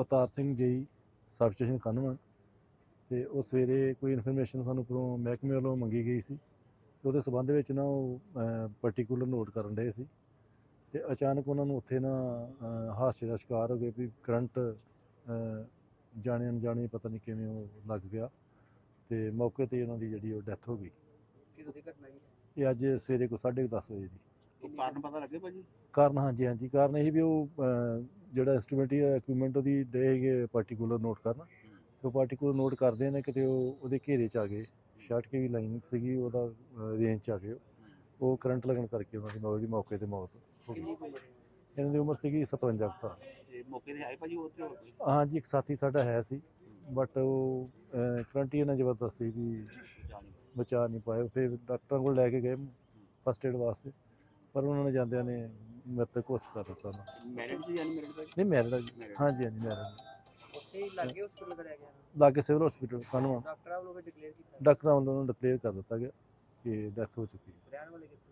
Avtar Singh ji sub station ਕਾਨਵਨ ਤੇ ਉਹ ਸਵੇਰੇ ਕੋਈ ਇਨਫੋਰਮੇਸ਼ਨ ਸਾਨੂੰ ਉੱਪਰੋਂ ਮਹਿਕਮੇ ਵੱਲੋਂ ਮੰਗੀ ਗਈ ਸੀ ਤੇ ਉਹਦੇ ਸਬੰਧ ਵਿੱਚ ਨਾ ਉਹ ਪਾਰਟਿਕੂਲਰ ਨੋਟ ਕਰਨ ਰਹੇ ਸੀ ਤੇ ਅਚਾਨਕ ਉਹਨਾਂ ਨੂੰ ਉੱਥੇ ਨਾ ਹਾਦਸੇ ਦਾ ਸ਼ਿਕਾਰ ਹੋ ਗਏ ਵੀ ਕਰੰਟ ਜਾਣੇ ਅਣਜਾਣੇ ਪਤਾ ਨਹੀਂ ਕਿਵੇਂ ਉਹ ਲੱਗ ਗਿਆ ਤੇ ਮੌਕੇ ਤੇ ਉਹਨਾਂ ਦੀ ਜਿਹੜੀ ਉਹ ਡੈਥ ਹੋ ਗਈ। ਇਹ ਅੱਜ ਸਵੇਰੇ ਕੋ 10:30 ਵਜੇ ਦੀ। ਕਾਰਨ ਪਤਾ ਲੱਗੇ ਭਾਜੀ? ਕਾਰਨ ਹਾਂਜੀ ਹਾਂਜੀ ਕਾਰਨ ਇਹ ਵੀ ਉਹ ਜਿਹੜਾ ਇੰਸਟਰੂਮੈਂਟ ਜਾਂ ਇਕਵਿਪਮੈਂਟ ਉਹਦੀ ਡੇ ਹੈਗੇ ਪਾਰਟਿਕੂਲਰ ਨੋਟ ਕਰਨ ਤੇ ਉਹ ਪਾਰਟਿਕੂਲਰ ਨੋਟ ਕਰਦੇ ਨੇ ਕਿਤੇ ਉਹ ਉਹਦੇ ਘੇਰੇ ਚ ਆ ਗਏ ਸ਼ਾਰਟ ਕੇ ਵੀ ਲਾਈਨ ਸੀਗੀ ਉਹਦਾ ਰੇਂਜ ਚ ਆ ਗਏ ਉਹ। ਕਰੰਟ ਲੱਗਣ ਕਰਕੇ ਉਹਨਾਂ ਦੀ ਮੌਤ ਦੀ ਮੌਕੇ ਤੇ ਮੌਤ ਹੋ ਗਈ। ਇਹਨਾਂ ਦੀ ਉਮਰ ਸੀਗੀ 57 ਕੁ ਸਾਲ। ਤੇ ਮੌਕੇ ਤੇ ਆਏ ਭਾਜੀ ਉੱਥੇ ਹੋਰ ਕੋਈ? ਹਾਂਜੀ ਇੱਕ ਸਾਥੀ ਸਾਡਾ ਹੈ ਸੀ ਬਟ ਉਹ ਕਰੰਟ ਹੀ ਇਹਨਾਂ ਜ਼ਬਰਦਸਤ ਸੀ ਵੀ ਬਚਾ ਨਹੀਂ ਪਾਏ ਫਿਰ ਡਾਕਟਰਾਂ ਕੋਲ ਲੈ ਕੇ ਗਏ ਫਸਟ ਏਡ ਵਾਸਤੇ। ਪਰ ਉਹਨਾਂ ਨੇ ਜਾਂਦਿਆਂ ਨੇ ਮ੍ਰਿਤਕ ਘੋਸ਼ਿਤ ਕਰ ਦਿੱਤਾ ਉਹਨਾਂ। ਮੈਰਿਡ ਸੀ ਯਾਨੀ ਮੈਰਿਡ ਭਾਜੀ? ਨਹੀਂ ਮੈਰਿਡ ਜੀ। ਹਾਂਜੀ ਹਾਂਜੀ ਮੈਰਿਡ ਉੱਥੇ ਹੀ ਲੱਗੇ ਹਸਪੀਟਲ ਕਰਿਆ ਗਿਆ। ਲਾਗੇ ਸਿਵਲ ਹਸਪੀਟਲ ਕਾਨਵਾ ਡਾਕਟਰਾਂ ਵੱਲੋਂ ਡਿਕਲੇਅਰ ਕੀਤਾ। ਡਾਕਟਰਾਂ ਵੱਲੋਂ ਉਹਨੂੰ ਡਿਕਲੇਅਰ ਕਰ ਦਿੱਤਾ ਗਿਆ ਕਿ ਡੈਥ ਹੋ ਚੁੱਕੀ ਹੈ। ਰਹਿਣ ਵਾਲੇ ਕਿੱਥੇ?